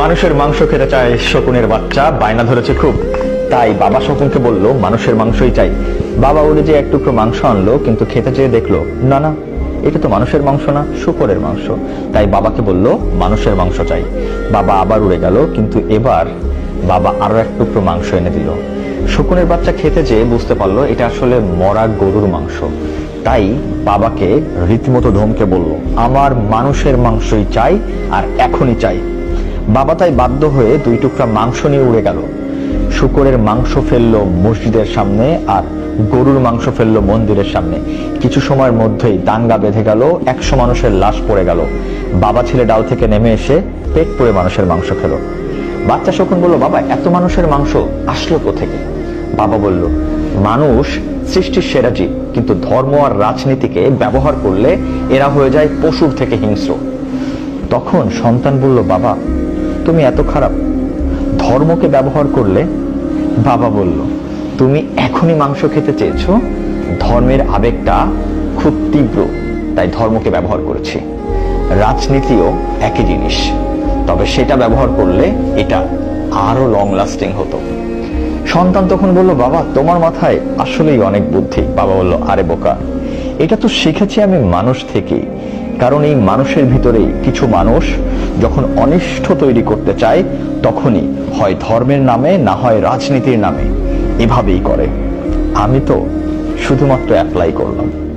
মানুষের মাংস খেতে চায় শকুনের বাচ্চা, বায়না ধরেছে খুব। তাই বাবা শকুনকে বলল, মানুষের মাংসই চাই। বাবা উড়ে যে এক টুকরো মাংস আনলো, কিন্তু খেতে চেয়ে দেখল, না না, এটা তো মানুষের মাংস না শুকরের মাংস। তাই বাবাকে বলল, মানুষের মাংস চাই। বাবা আবার উড়ে গেল, কিন্তু এবার বাবা আরও এক টুকরো মাংস এনে দিল। শকুনের বাচ্চা খেতে যেয়ে বুঝতে পারল, এটা আসলে মরা গরুর মাংস। তাই বাবাকে রীতিমতো ধমকে বলল, আমার মানুষের মাংসই চাই আর এখনই চাই। বাবা তাই বাধ্য হয়ে দুই টুকরা মাংস নিয়ে উড়ে গেল। শুকরের মাংস ফেলল মসজিদের সামনে আর গরুর মাংস ফেলল মন্দিরের সামনে। কিছু সময়ের মধ্যেই দাঙ্গা বেঁধে গেল, একশো মানুষের লাশ পড়ে গেল। বাবা ছেলে ডাল থেকে নেমে এসে পেট পুড়ে মানুষের মাংস খেলো। বাচ্চা শকুন বলল, বাবা, এত মানুষের মাংস আসলো কোথেকে? বাবা বলল, মানুষ সৃষ্টির সেরা জীব, কিন্তু ধর্ম আর রাজনীতিকে ব্যবহার করলে এরা হয়ে যায় পশুর থেকে হিংস্র। তখন সন্তান বলল, বাবা তুমি এত খারাপ। ধর্মকে ব্যবহার করলে বাবা বলল, তুমি এখনই মাংস খেতে চেয়েছো? ধর্মের আবেগটা খুব তীব্র, তাই ধর্মকে ব্যবহার করেছি। রাজনীতিও একই জিনিস, তবে সেটা ব্যবহার করলে এটা আরও লং লাস্টিং হতো। সন্তান তখন বলল, বাবা, তোমার মাথায় আসলেই অনেক বুদ্ধি। বাবা বলল, আরে বোকা, এটা তো শিখেছি আমি মানুষ থেকেই। কারণ এই মানুষের ভিতরেই কিছু মানুষ যখন অনিষ্ট তৈরি করতে চায়, তখনই হয় ধর্মের নামে, না হয় রাজনীতির নামে। এভাবেই করে। আমি তো শুধুমাত্র অ্যাপ্লাই করলাম।